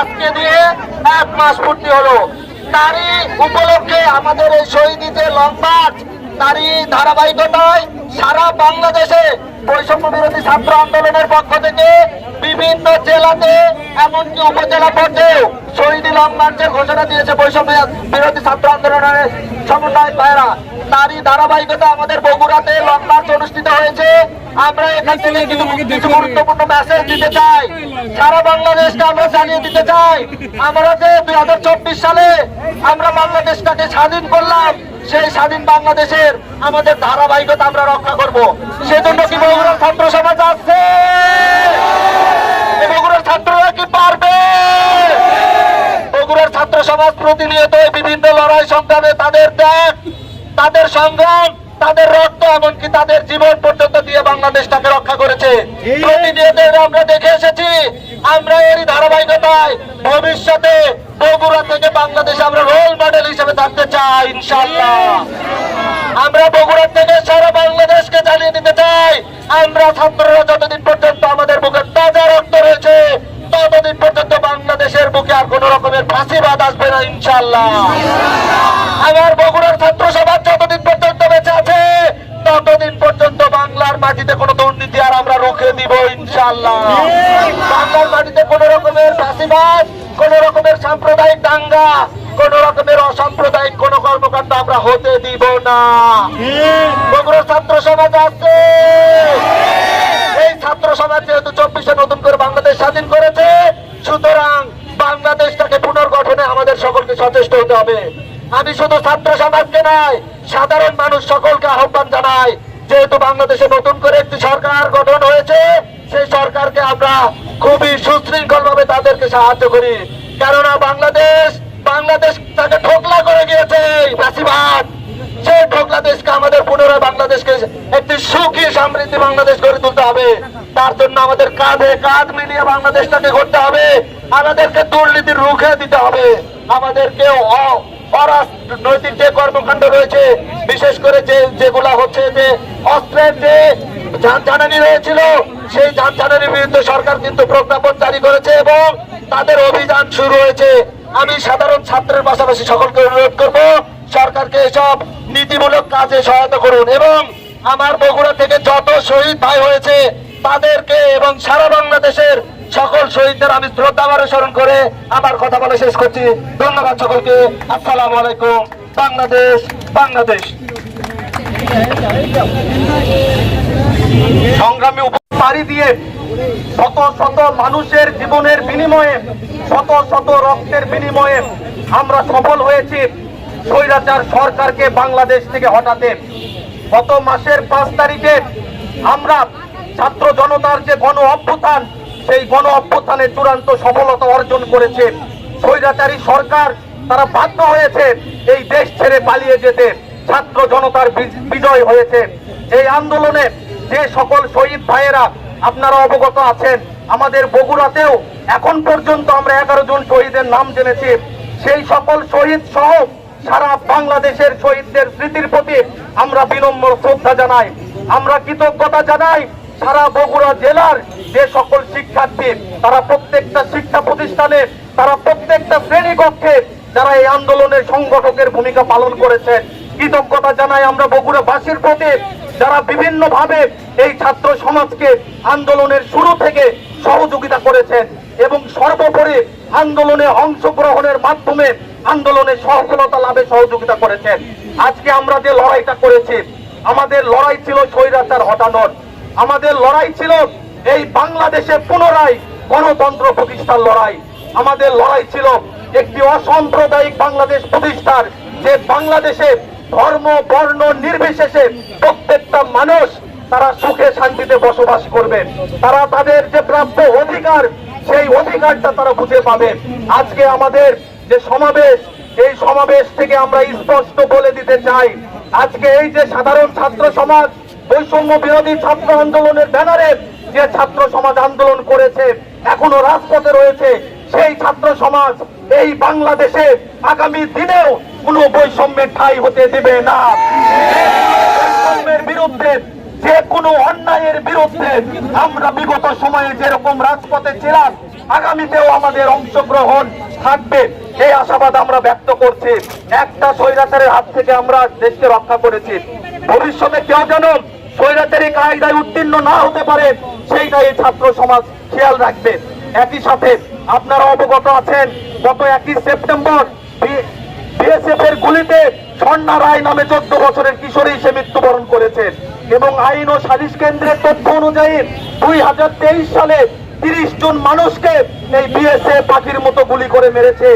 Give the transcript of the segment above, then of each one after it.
আজকে দিয়ে এক মাস পূর্তি হলো। তারই উপলক্ষে আমাদের এই শহীদি যে লং মার্চ তারই ধারাবাহিকতায় সারা বাংলাদেশে বৈষম্য বিরোধী ছাত্র আন্দোলনের পক্ষ থেকে বিভিন্ন জেলাতে, এমনকি উপজেলা পর্যায়েও শহীদি লং মার্চের ঘোষণা দিয়েছে বৈষম্য বিরোধী ছাত্র আন্দোলনের সমন্বয় ভাইরা তারই ধারাবাহিকতা আমাদের বগুড়াতে লং মার্চ অনুষ্ঠিত হয়েছে। আমরা এখান থেকে কিছু গুরুত্বপূর্ণ মেসেজ দিতে চাই। সারা বাংলাদেশকে আমরা জানিয়ে দিতে চাই। আমরা যে দুই হাজার চব্বিশ সালে আমরা বাংলাদেশটাকে স্বাধীন করলাম সেই স্বাধীন বাংলাদেশের আমাদের ধারাবাহিকতা আমরা রক্ষা করব। সেজন্য কি বগুড়ার ছাত্র সমাজ আছে বগুড়ার ছাত্ররা কি পারবে? বগুড়ার ছাত্র সমাজ প্রতিনিয়ত বিভিন্ন লড়াই সংগ্রামে তাদের ত্যাগ। তাদের সংগ্রাম তাদের রক্ত এমনকি তাদের জীবন পর্যন্ত দিয়ে বাংলাদেশটাকে রক্ষা করেছে। প্রতিনিয়ত আমরা দেখে এসেছি আমরা এরই ধারাবাহিকতায় ভবিষ্যতে বগুড়া থেকে বাংলাদেশে আমরা রোল মডেল হিসেবে থাকতে চাই ইনশাল্লাহ আমরা বগুড়া থেকে সারা বাংলাদেশকে জানিয়ে দিতে চাই। আমরা ছাত্ররা যতদিন পর্যন্ত আমাদের বুকে তাজা রক্ত রয়েছে ততদিন পর্যন্ত বাংলাদেশের বুকে আর কোন রকমের ফাঁসিবাদ আসবে না ইনশাল্লাহ আমার বগুড়ার ছাত্র সমাজ যতদিন পর্যন্ত বেঁচে আছে ততদিন পর্যন্ত বাংলার মাটিতে কোনো দুর্নীতি আর আমরা রুখে দিব ইনশাল্লাহ বাংলার মাটিতে কোন রকমের ফাঁসিবাদ কোন রকমের সাম্প্রদায়িক দাঙ্গা কোন রকমের অসাম্প্রদায়িক কোন কর্মকাণ্ড আমরা হতে দিব না। বগুড়ার ছাত্র সমাজ আছে। এই ছাত্র সমাজ যেহেতু চব্বিশে নতুন করে বাংলাদেশ স্বাধীন করেছে সুতরাং বাংলাদেশটাকে পুনর্গঠনে আমাদের সকলকে সচেষ্ট হতে হবে। আমি শুধু ছাত্র সমাজকে নয় সাধারণ মানুষ সকলকে আহ্বান জানাই যেহেতু বাংলাদেশে নতুন করে একটি সরকার গঠন হয়েছে, সেই সরকারকে আমরা খুবই সুশৃঙ্খল ভাবে তাদেরকে সাহায্য করি। কেননা বাংলাদেশ বাংলাদেশ তাকে ঠোকলা করে গিয়েছে আমাদের পুনরায় বাংলাদেশকে একটি সুখী সমৃদ্ধি বাংলাদেশ গড়ে তুলতে হবে। তার জন্য আমাদের কাঁধে কাঁধ মিলিয়ে বাংলাদেশটাকে করতে হবে। আমাদেরকে দুর্নীতি রুখে দিতে হবে। আমাদেরকে অরাজনৈতিক যে কর্মকাণ্ড রয়েছে, বিশেষ করে যে, যেগুলা হচ্ছে যে অস্ত্রের রয়েছিল সেই বিরুদ্ধে সরকার কিন্তু প্রজ্ঞাপন জারি করেছে এবং তাদের অভিযান শুরু হয়েছে। আমি সাধারণ ছাত্রের পাশাপাশি সকলকে অনুরোধ করব, সরকারকে নীতিমূলক কাজে সহায়তা করুন এবং আমার বগুড়া থেকে যত শহীদ ভাই হয়েছে, তাদেরকে এবং সারা বাংলাদেশের সকল শহীদদের আমি শ্রদ্ধাভারে স্মরণ করে আমার কথা বলে শেষ করছি। ধন্যবাদ সকলকে। আসসালামু আলাইকুম। বাংলাদেশ বাংলাদেশ। সংগ্রামে উপ- পাড়ি দিয়ে শত শত মানুষের জীবনের বিনিময়ে, শত শত রক্তের বিনিময়ে আমরা সফল হয়েছি। স্বৈরাচার সরকারকে বাংলাদেশ থেকে হটাতে। গত মাসের পাঁচ তারিখে আমরা ছাত্র জনতার যে গণ অভ্যুত্থান, সেই গণ অভ্যুত্থানের চূড়ান্ত সফলতা অর্জন করেছে। স্বৈরাচারী সরকার, তারা বাধ্য হয়েছে এই দেশ ছেড়ে পালিয়ে যেতে। ছাত্র জনতার বিজয় হয়েছে। এই আন্দোলনে যে সকল শহীদ ভাইয়েরা আপনারা অবগত আছেন, আমাদের বগুড়াতেও এখন পর্যন্ত আমরা এগারো জন শহীদের নাম জেনেছি। সেই সকল শহীদ সহ সারা বাংলাদেশের শহীদদের স্মৃতির প্রতি আমরা বিনম্র শ্রদ্ধা জানাই। আমরা কৃতজ্ঞতা জানাই সারা বগুড়া জেলার যে সকল শিক্ষার্থী, তারা প্রত্যেকটা শিক্ষা প্রতিষ্ঠানে, তারা প্রত্যেকটা শ্রেণীকক্ষে, যারা এই আন্দোলনের সংগঠকের ভূমিকা পালন করেছেন। কৃতজ্ঞতা জানাই আমরা বগুড়াবাসীর প্রতি, যারা বিভিন্ন ভাবে এই ছাত্র সমাজকে আন্দোলনের শুরু থেকে সহযোগিতা করেছেন এবং সর্বোপরি আন্দোলনে অংশগ্রহণের মাধ্যমে আন্দোলনে সফলতা লাভে সহযোগিতা করেছেন। আজকে আমরা যে লড়াইটা করেছি, আমাদের লড়াই ছিল স্বৈরাচার হটানোর। আমাদের লড়াই ছিল এই বাংলাদেশে পুনরায় গণতন্ত্র প্রতিষ্ঠার লড়াই। আমাদের লড়াই ছিল একটি অসাম্প্রদায়িক বাংলাদেশ প্রতিষ্ঠার, যে বাংলাদেশে ধর্ম, বর্ণ নির্বিশেষে প্রত্যেকটা মানুষ তারা সুখে শান্তিতে বসবাস করবে। তারা তাদের যে প্রাপ্য অধিকার, সেই অধিকারটা তারা বুঝে পাবে। আজকে আমাদের যে সমাবেশ, এই সমাবেশ থেকে আমরা স্পষ্ট বলে দিতে চাই, আজকে এই যে সাধারণ ছাত্র সমাজ, বৈষম্য বিরোধী ছাত্র আন্দোলনের ব্যানারে যে ছাত্র সমাজ আন্দোলন করেছে, এখনও রাজপথে রয়েছে, সেই ছাত্র সমাজ এই বাংলাদেশে আগামী দিনেও কোনো বৈষম্যের ঠাই হতে দেবে না। বৈষম্যের বিরুদ্ধে, যে কোনো অন্যায়ের বিরুদ্ধে আমরা বিগত সময়ে যেরকম রাজপথে ছিলাম, আগামীতেও আমাদের অংশগ্রহণ থাকবে। এই আশাবাদ আমরা ব্যক্ত করছি। একটা স্বৈরাচারের হাত থেকে আমরা দেশকে রক্ষা করেছি। ভবিষ্যতে কেউ যেন স্বৈরাচারী কায়দায় উত্তীর্ণ না হতে পারে, সেইটাই এই ছাত্র সমাজ খেয়াল রাখবে। একই সাথে আপনারা অবগত আছেন, গত একই সেপ্টেম্বর বিএসএফ এর গুলিতে স্বর্ণা রায় নামে চোদ্দ বছরের কিশোরী সে মৃত্যুবরণ করেছেন এবং আইন ও সালিশ কেন্দ্রের তথ্য অনুযায়ী দুই হাজার তেইশ সালে তিরিশ জন মানুষকে এই পাখির মতো গুলি করে মেরেছে।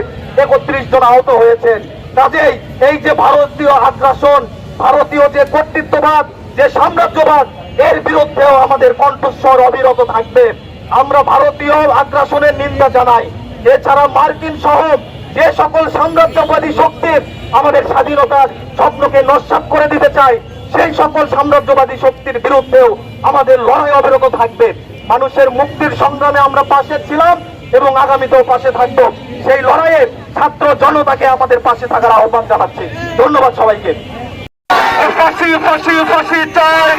একত্রিশ জন আহত হয়েছেন। কাজেই এই যে ভারতীয় আগ্রাসন, ভারতীয় যে কর্তৃত্ববাদ, যে সাম্রাজ্যবাদ, এর বিরুদ্ধেও আমাদের কণ্ঠস্বর অবিরত থাকবে। আমরা ভারতীয় আগ্রাসনের নিন্দা জানাই। এছাড়া মার্কিন সহ যে সকল সাম্রাজ্যবাদী শক্তি আমাদের স্বাধীনতার স্বপ্নকে নস্বাত করে দিতে চায়, সেই সকল সাম্রাজ্যবাদী শক্তির বিরুদ্ধেও আমাদের লড়াই অবিরত থাকবে। মানুষের মুক্তির সংগ্রামে আমরা পাশে ছিলাম এবং আগামীতেও পাশে থাকব। সেই লড়াইয়ে ছাত্র জনতাকে আমাদের পাশে থাকার আহ্বান জানাচ্ছি। ধন্যবাদ সবাইকে। ফাঁসি ফাঁসি ফাঁসি চাই।